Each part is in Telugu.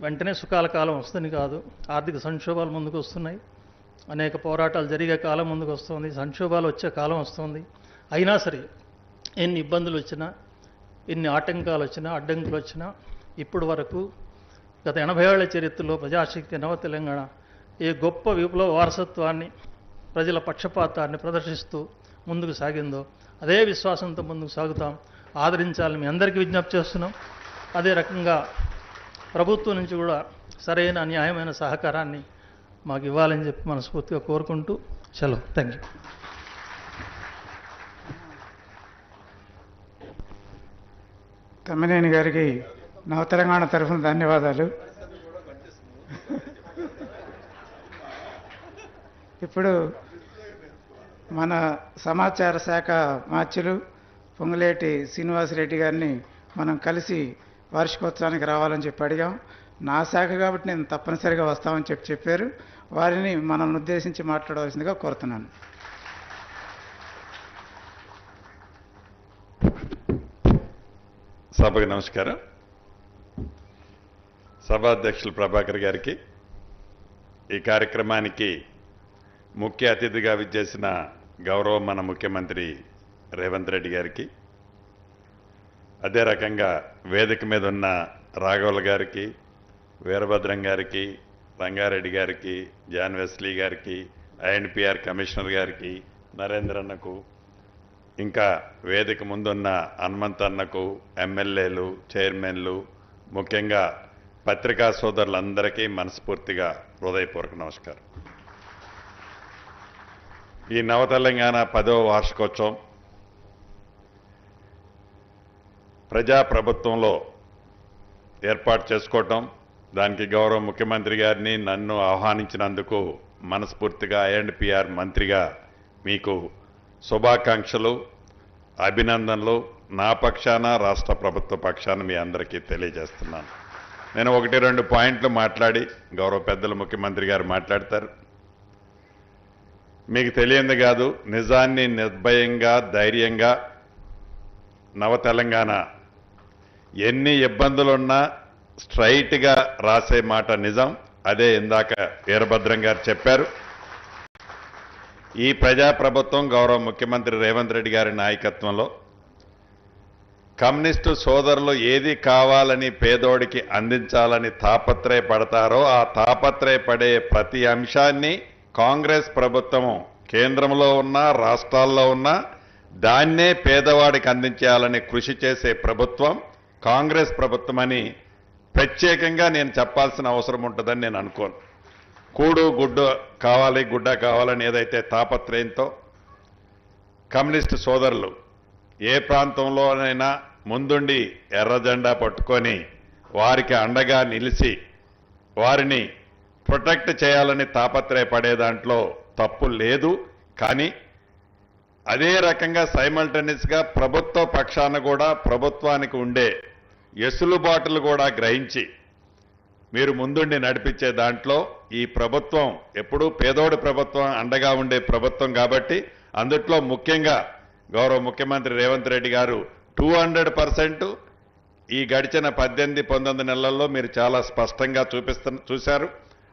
వెంటనే సుఖాల కాలం వస్తుంది కాదు. ఆర్థిక సంక్షోభాలు ముందుకు వస్తున్నాయి. అనేక పోరాటాలు జరిగే కాలం ముందుకు వస్తుంది. సంక్షోభాలు వచ్చే కాలం వస్తుంది. అయినా సరే ఎన్ని ఇబ్బందులు వచ్చినా ఎన్ని ఆటంకాలు వచ్చినా అడ్డంకులు వచ్చినా ఇప్పటి వరకు గత ఎనభై ఏళ్ళ చరిత్రలో ప్రజాశక్తి నవ తెలంగాణ ఏ గొప్ప విప్లవ వారసత్వాన్ని ప్రజల పక్షపాతాన్ని ప్రదర్శిస్తూ ముందుకు సాగిందో అదే విశ్వాసంతో ముందుకు సాగుతాం. ఆదరించాలని మీ అందరికీ విజ్ఞప్తి చేస్తున్నాం. అదే రకంగా ప్రభుత్వం నుంచి కూడా సరైన న్యాయమైన సహకారాన్ని మాకు ఇవ్వాలని చెప్పి మనస్ఫూర్తిగా కోరుకుంటూ సెలవు థ్యాంక్ యూ తమ్మినేని గారికి నవ తెలంగాణ తరఫున ధన్యవాదాలు. ఇప్పుడు మన సమాచార శాఖ మార్చులు పొంగులేటి శ్రీనివాసరెడ్డి గారిని మనం కలిసి వార్షికోత్సవానికి రావాలని చెప్పి అడిగాం. నా శాఖ కాబట్టి నేను తప్పనిసరిగా వస్తామని చెప్పి చెప్పారు. వారిని మనల్ని ఉద్దేశించి మాట్లాడవలసిందిగా కోరుతున్నాను. సభకు నమస్కారం. సభాధ్యక్షులు ప్రభాకర్ గారికి ఈ కార్యక్రమానికి ముఖ్య అతిథిగా విచ్చేసిన గౌరవ మన ముఖ్యమంత్రి రేవంత్ రెడ్డి గారికి అదే రకంగా వేదిక మీద ఉన్న రాఘవుల గారికి వీరభద్రం గారికి రంగారెడ్డి గారికి జాన్ వెస్లీ గారికి ఐఎన్పిఆర్ కమిషనర్ గారికి నరేంద్రన్నకు ఇంకా వేదిక ముందున్న హనుమంత్ అన్నకు ఎమ్మెల్యేలు చైర్మన్లు ముఖ్యంగా పత్రికా సోదరులందరికీ మనస్ఫూర్తిగా హృదయపూర్వక నమస్కారం. ఈ నవ తెలంగాణ పదవ వార్షికోత్సవం ప్రజాప్రభుత్వంలో ఏర్పాటు చేసుకోవటం దానికి గౌరవ ముఖ్యమంత్రి గారిని నన్ను ఆహ్వానించినందుకు మనస్ఫూర్తిగా ఏఎండ్పిఆర్ మంత్రిగా మీకు శుభాకాంక్షలు అభినందనలు. నా పక్షాన రాష్ట్ర ప్రభుత్వ పక్షాన మీ అందరికీ తెలియజేస్తున్నాను. నేను ఒకటి రెండు పాయింట్లు మాట్లాడి గౌరవ పెద్దలు ముఖ్యమంత్రి గారు మాట్లాడతారు. మీకు తెలియంది కాదు నిజాన్ని నిర్భయంగా ధైర్యంగా నవ తెలంగాణ ఎన్ని ఇబ్బందులున్నా స్ట్రైట్గా రాసే మాట నిజం. అదే ఇందాక వీరభద్రం గారు చెప్పారు. ఈ ప్రజాప్రభుత్వం గౌరవ ముఖ్యమంత్రి రేవంత్ రెడ్డి గారి నాయకత్వంలో కమ్యూనిస్టు సోదరులు ఏది కావాలని పేదోడికి అందించాలని తాపత్రయపడతారో ఆ తాపత్రయపడే ప్రతి అంశాన్ని కాంగ్రెస్ ప్రభుత్వం కేంద్రంలో ఉన్న రాష్ట్రాల్లో ఉన్న దాన్నే పేదవాడికి అందించాలని కృషి చేసే ప్రభుత్వం కాంగ్రెస్ ప్రభుత్వమని ప్రత్యేకంగా నేను చెప్పాల్సిన అవసరం ఉంటుందని నేను అనుకోను. కూడు గుడ్డు కావాలి గుడ్డ కావాలని ఏదైతే తాపత్రయంతో కమ్యూనిస్టు సోదరులు ఏ ప్రాంతంలోనైనా ముందుండి ఎర్ర జెండా పట్టుకొని వారికి అండగా నిలిచి వారిని ప్రొటెక్ట్ చేయాలని తాపత్రయపడే దాంట్లో తప్పు లేదు. కానీ అదే రకంగా సైమల్టేనియస్గా ప్రభుత్వ పక్షాన కూడా ప్రభుత్వానికి ఉండే ఎసులుబాటులు కూడా గ్రహించి మీరు ముందుండి నడిపించే దాంట్లో ఈ ప్రభుత్వం ఎప్పుడూ పేదోడి ప్రభుత్వం అండగా ఉండే ప్రభుత్వం కాబట్టి అందుట్లో ముఖ్యంగా గౌరవ ముఖ్యమంత్రి రేవంత్ రెడ్డి గారు టూ హండ్రెడ్ పర్సెంట్ ఈ గడిచిన పద్దెనిమిది పంతొమ్మిది నెలల్లో మీరు చాలా స్పష్టంగా చూపిస్తు చూశారు.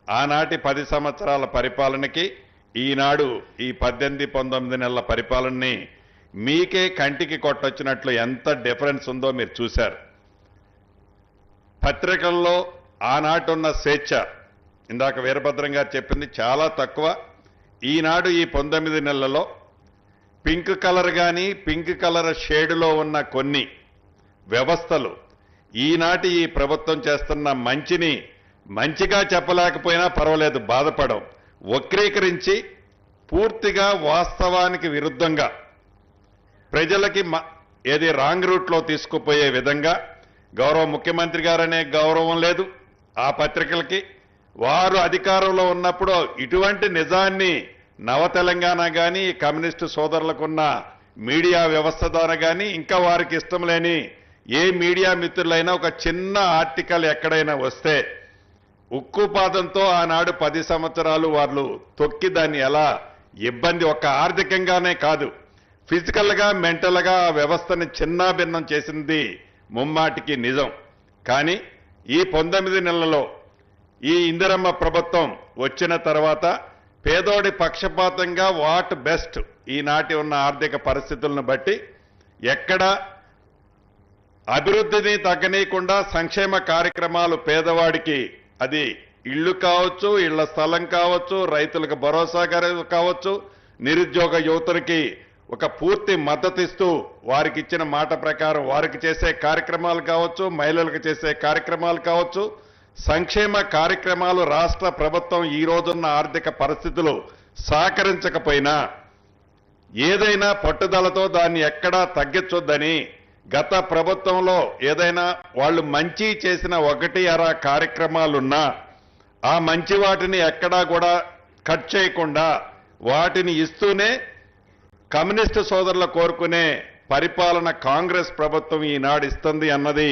ఆనాటి పది సంవత్సరాల పరిపాలనకి ఈనాడు ఈ పద్దెనిమిది పంతొమ్మిది నెలల పరిపాలనని మీకే కంటికి కొట్టొచ్చినట్లు ఎంత డిఫరెన్స్ ఉందో మీరు చూశారు. పత్రికల్లో ఆనాటున్న ఉన్న స్వేచ్ఛ. ఇందాక వీరభద్రం గారు చెప్పింది చాలా తక్కువ. ఈనాడు ఈ పంతొమ్మిది నెలలలో పింక్ కలర్ కానీ పింక్ కలర్ షేడులో ఉన్న కొన్ని వ్యవస్థలు ఈనాటి ఈ ప్రభుత్వం చేస్తున్న మంచిని మంచిగా చెప్పలేకపోయినా పర్వాలేదు బాధపడం వక్రీకరించి పూర్తిగా వాస్తవానికి విరుద్ధంగా ప్రజలకి మ- ఏది రాంగ్ రూట్లో తీసుకుపోయే విధంగా గౌరవ ముఖ్యమంత్రి గారనే గౌరవం లేదు. ఆ పత్రికలకి వారు అధికారంలో ఉన్నప్పుడు ఇటువంటి నిజాన్ని నవ తెలంగాణ కానీ కమ్యూనిస్టు సోదరులకున్న మీడియా వ్యవస్థ ద్వారా కానీ ఇంకా వారికి ఇష్టం లేని ఏ మీడియా మిత్రులైనా ఒక చిన్న ఆర్టికల్ ఎక్కడైనా వస్తే ఉక్కుపాదంతో ఆనాడు పది సంవత్సరాలు వాళ్ళు తొక్కి దాన్ని ఎలా ఇబ్బంది ఒక ఆర్థికంగానే కాదు. ఫిజికల్గా మెంటల్గా ఆ వ్యవస్థని చిన్నాభిన్నం చేసింది ముమ్మాటికి నిజం. కానీ ఈ పంతొమ్మిది నెలలలో ఈ ఇందిరమ్మ ప్రభుత్వం వచ్చిన తర్వాత పేదోడి పక్షపాతంగా వాట్ బెస్ట్ ఈనాటి ఉన్న ఆర్థిక పరిస్థితులను బట్టి ఎక్కడ అభివృద్ధిని తగ్గనీయకుండా సంక్షేమ కార్యక్రమాలు పేదవాడికి అది ఇళ్ళు కావచ్చు ఇళ్ళ స్థలం కావచ్చు రైతులకు భరోసా కావచ్చు నిరుద్యోగ యువతులకి ఒక పూర్తి మద్దతిస్తూ వారికి ఇచ్చిన మాట ప్రకారం వారికి చేసే కార్యక్రమాలు కావచ్చు మహిళలకు చేసే కార్యక్రమాలు కావచ్చు సంక్షేమ కార్యక్రమాలు రాష్ట్ర ప్రభుత్వం ఈ రోజున్న ఆర్థిక పరిస్థితులు సహకరించకపోయినా ఏదైనా పట్టుదలతో దాన్ని ఎక్కడా తగ్గించొద్దని గత ప్రభుత్వంలో ఏదైనా వాళ్ళు మంచి చేసిన ఒకటి అర కార్యక్రమాలున్నా ఆ మంచి వాటిని ఎక్కడా కూడా కట్ చేయకుండా వాటిని ఇస్తూనే కమ్యూనిస్టు సోదరులు కోరుకునే పరిపాలన కాంగ్రెస్ ప్రభుత్వం ఈనాడు ఇస్తుంది అన్నది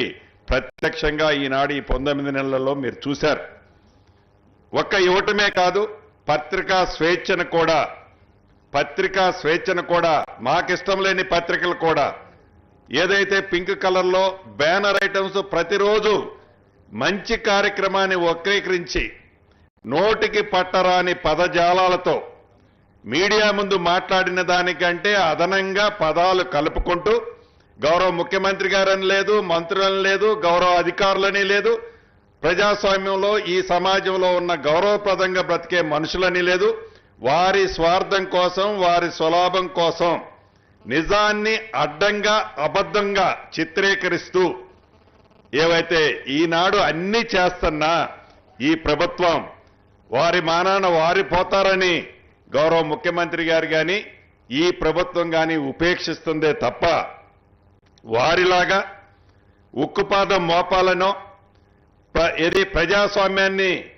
ప్రత్యక్షంగా ఈనాడు ఈ పంతొమ్మిది నెలలలో మీరు చూశారు. ఒక్క ఇవ్వటమే కాదు పత్రికా స్వేచ్ఛను కూడా పత్రికా స్వేచ్ఛను కూడా మాకిష్టం లేని పత్రికలు కూడా ఏదైతే పింక్ కలర్లో బ్యానర్ ఐటమ్స్ ప్రతిరోజు మంచి కార్యక్రమాన్ని వక్రీకరించి నోటికి పట్టరాని పదజాలాలతో మీడియా ముందు మాట్లాడిన దానికంటే అదనంగా పదాలు కలుపుకుంటూ గౌరవ ముఖ్యమంత్రి గారని లేదు మంత్రులని లేదు గౌరవ అధికారులని లేదు ప్రజాస్వామ్యంలో ఈ సమాజంలో ఉన్న గౌరవప్రదంగా బ్రతికే మనుషులని లేదు వారి స్వార్థం కోసం వారి స్వలాభం కోసం నిజాన్ని అడ్డంగా అబద్ధంగా చిత్రీకరిస్తూ ఏవైతే ఈనాడు అన్ని చేస్తున్నా ఈ ప్రభుత్వం వారి మానాన వారిపోతారని గౌరవ ముఖ్యమంత్రి గారు కానీ ఈ ప్రభుత్వం కానీ ఉపేక్షిస్తుందే తప్ప వారిలాగా ఉక్కుపాదం మోపాలనో ప్ర- ఏది ప్రజాస్వామ్యాన్ని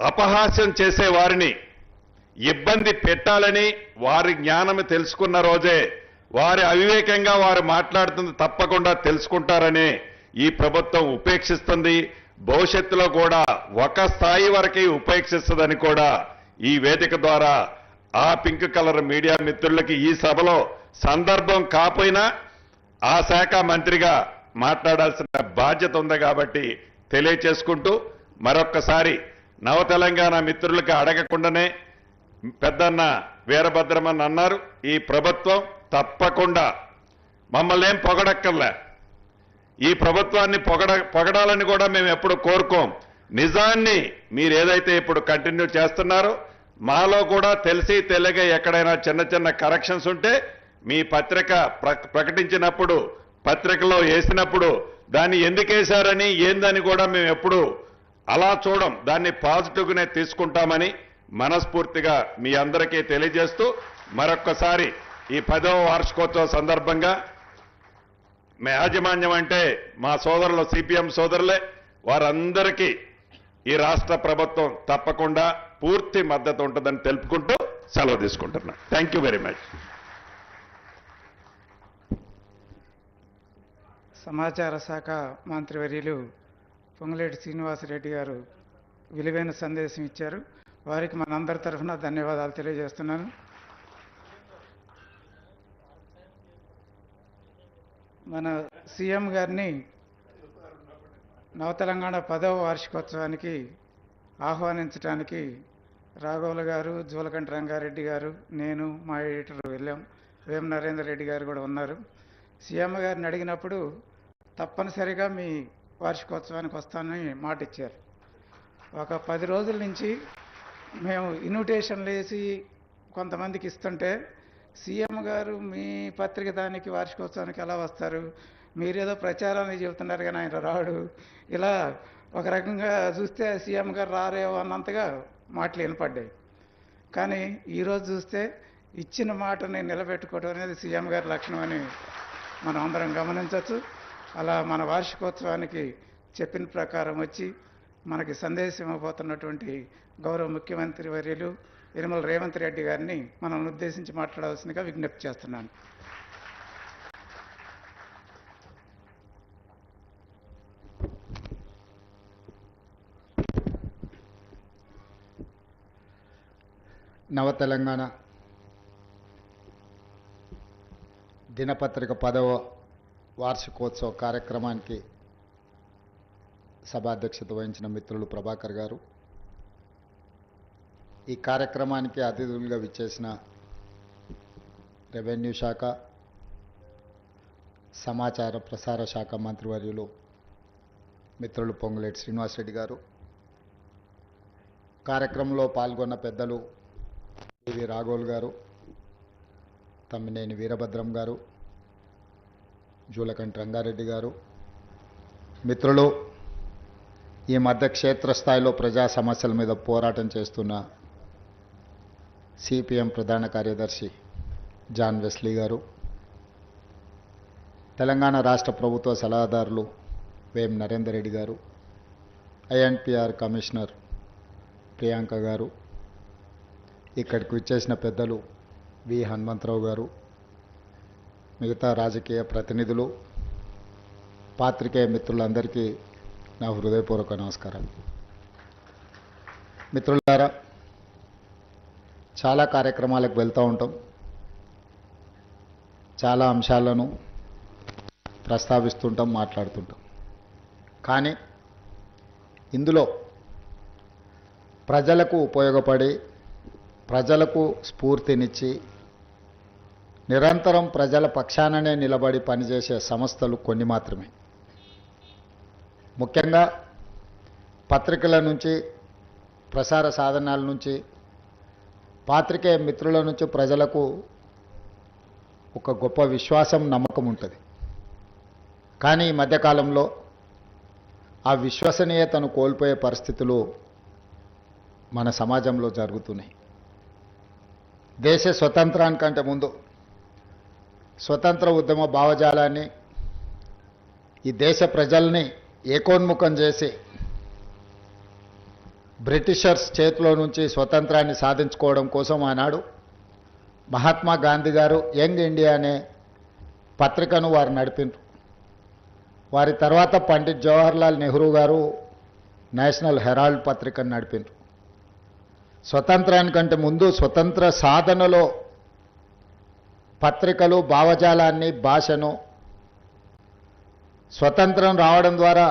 అపహాస్యం చేసే వారిని ఇబ్బంది పెట్టాలని వారి జ్ఞానం తెలుసుకున్న రోజే వారి అవివేకంగా వారు మాట్లాడుతుంది తప్పకుండా తెలుసుకుంటారని ఈ ప్రభుత్వం ఉపేక్షిస్తుంది. భవిష్యత్తులో కూడా ఒక స్థాయి వరకే ఉపేక్షిస్తుందని కూడా ఈ వేదిక ద్వారా ఆ పింక్ కలర్ మీడియా మిత్రులకి ఈ సభలో సందర్భం కాపోయినా ఆ శాఖ మంత్రిగా మాట్లాడాల్సిన బాధ్యత ఉంది కాబట్టి తెలియచేసుకుంటూ మరొక్కసారి నవ తెలంగాణ మిత్రులకు అడగకుండానే పెద్దన్న వీరభద్రమని అన్నారు ఈ ప్రభుత్వం తప్పకుండా మమ్మల్ని ఏం పొగడక్కర్లే. ఈ ప్రభుత్వాన్ని పొగడ పొగడాలని కూడా మేము ఎప్పుడు కోరుకోం. నిజాన్ని మీరు ఏదైతే ఇప్పుడు కంటిన్యూ చేస్తున్నారో మాలో కూడా తెలిసి తెలియక ఎక్కడైనా చిన్న చిన్న కరెక్షన్స్ ఉంటే మీ పత్రిక ప్ర- ప్రకటించినప్పుడు పత్రికలో వేసినప్పుడు దాన్ని ఎందుకు వేశారని ఏందని కూడా మేము ఎప్పుడు అలా చూడం. దాన్ని పాజిటివ్గానే తీసుకుంటామని మనస్ఫూర్తిగా మీ అందరికీ తెలియజేస్తూ మరొక్కసారి ఈ పదవ వార్షికోత్సవ సందర్భంగా యాజమాన్యం అంటే మా సోదరులు సిపిఎం సోదరులే వారందరికీ ఈ రాష్ట్ర ప్రభుత్వం తప్పకుండా పూర్తి మద్దతు ఉంటుందని తెలుపుకుంటూ సెలవు తీసుకుంటున్నా. థ్యాంక్ యూ వెరీ మచ్ సమాచార శాఖ మంత్రివర్యులు పొంగులేటి శ్రీనివాసరెడ్డి గారు విలువైన సందేశం ఇచ్చారు. వారికి మనందరి తరఫున ధన్యవాదాలు తెలియజేస్తున్నాను. మన సీఎం గారిని నవతెలంగాణ పదవ వార్షికోత్సవానికి ఆహ్వానించడానికి రాఘవులు గారు జూలకంటి రంగారెడ్డి గారు నేను మా ఎడిటర్ వెళ్ళాం. వేం నరేందర్ రెడ్డి గారు కూడా ఉన్నారు. సీఎం గారిని అడిగినప్పుడు తప్పనిసరిగా మీ వార్షికోత్సవానికి వస్తానని మాట ఇచ్చారు ఒక పది రోజుల నుంచి మేము ఇన్విటేషన్లు వేసి కొంతమందికి ఇస్తుంటే సీఎం గారు మీ పత్రిక దానికి వార్షికోత్సవానికి ఎలా వస్తారు? మీరేదో ప్రచారాన్ని చెబుతున్నారు కానీ ఆయన రాడు. ఇలా ఒక రకంగా చూస్తే సీఎం గారు రారేమో అన్నంతగా మాటలు వినపడ్డాయి. కానీ ఈరోజు చూస్తే ఇచ్చిన మాటని నిలబెట్టుకోవడం అనేది సీఎం గారి లక్షణం అని మనం అందరం గమనించవచ్చు. అలా మన వార్షికోత్సవానికి చెప్పిన ప్రకారం వచ్చి మనకి సందేశం ఇవ్వబోతున్నటువంటి గౌరవ ముఖ్యమంత్రి వర్యులు ఇరుమల రేవంత్ రెడ్డి గారిని మనం ఉద్దేశించి మాట్లాడాల్సిందిగా విజ్ఞప్తి చేస్తున్నాను. నవ తెలంగాణ దినపత్రిక పదవ వార్షికోత్సవ కార్యక్రమానికి సభాధ్యక్షత వహించిన మిత్రులు ప్రభాకర్ గారు. ఈ కార్యక్రమానికి అతిథులుగా విచ్చేసిన రెవెన్యూ శాఖ సమాచార ప్రసార శాఖ మంత్రివర్యులు మిత్రులు పొంగులేటి శ్రీనివాసరెడ్డి గారు. కార్యక్రమంలో పాల్గొన్న పెద్దలు వి రాఘోల్ గారు తమ్మినేని వీరభద్రం గారు జూలకంటి రంగారెడ్డి గారు. మిత్రులు ఈ మధ్య క్షేత్రస్థాయిలో ప్రజా సమస్యల మీద పోరాటం చేస్తున్న సిపిఎం ప్రధాన కార్యదర్శి జాన్ వెస్లీ గారు తెలంగాణ రాష్ట్ర ప్రభుత్వ సలహాదారులు వేం నరేందర్ రెడ్డి గారు ఐఎన్పిఆర్ కమిషనర్ ప్రియాంక గారు ఇక్కడికి వచ్చేసిన పెద్దలు వి. హనుమంతరావు గారు మిగతా రాజకీయ ప్రతినిధులు పాత్రికేయ మిత్రులందరికీ నా హృదయపూర్వక నమస్కారం. మిత్రులారా చాలా కార్యక్రమాలకు వెళ్తూ ఉంటాం. చాలా అంశాలను ప్రస్తావిస్తుంటాం మాట్లాడుతుంటాం. కానీ ఇందులో ప్రజలకు ఉపయోగపడి ప్రజలకు స్ఫూర్తినిచ్చి నిరంతరం ప్రజల పక్షాననే నిలబడి పనిచేసే సంస్థలు కొన్ని మాత్రమే. ముఖ్యంగా పత్రికల నుంచి ప్రసార సాధనాల నుంచి పాత్రికేయ మిత్రుల నుంచి ప్రజలకు ఒక గొప్ప విశ్వాసం నమ్మకం ఉంటుంది. కానీ ఈ మధ్యకాలంలో ఆ విశ్వసనీయతను కోల్పోయే పరిస్థితులు మన సమాజంలో జరుగుతున్నాయి. దేశ స్వతంత్రానికంటే ముందు స్వతంత్ర ఉద్యమ భావజాలాన్ని ఈ దేశ ప్రజల్ని ఏకోన్ముఖం చేసి బ్రిటిషర్స్ చేతిలో నుంచి స్వతంత్రాన్ని సాధించుకోవడం కోసం ఆనాడు మహాత్మా గాంధీ గారు యంగ్ ఇండియా అనే పత్రికను వారు నడిపిండ్రు. వారి తర్వాత పండిత్ జవహర్లాల్ నెహ్రూ గారు నేషనల్ హెరాల్డ్ పత్రికను నడిపిండ్రు. స్వతంత్రానికంటే ముందు స్వతంత్ర సాధనలో పత్రికలు భావజాలాన్ని భాషను స్వతంత్రం రావడం ద్వారా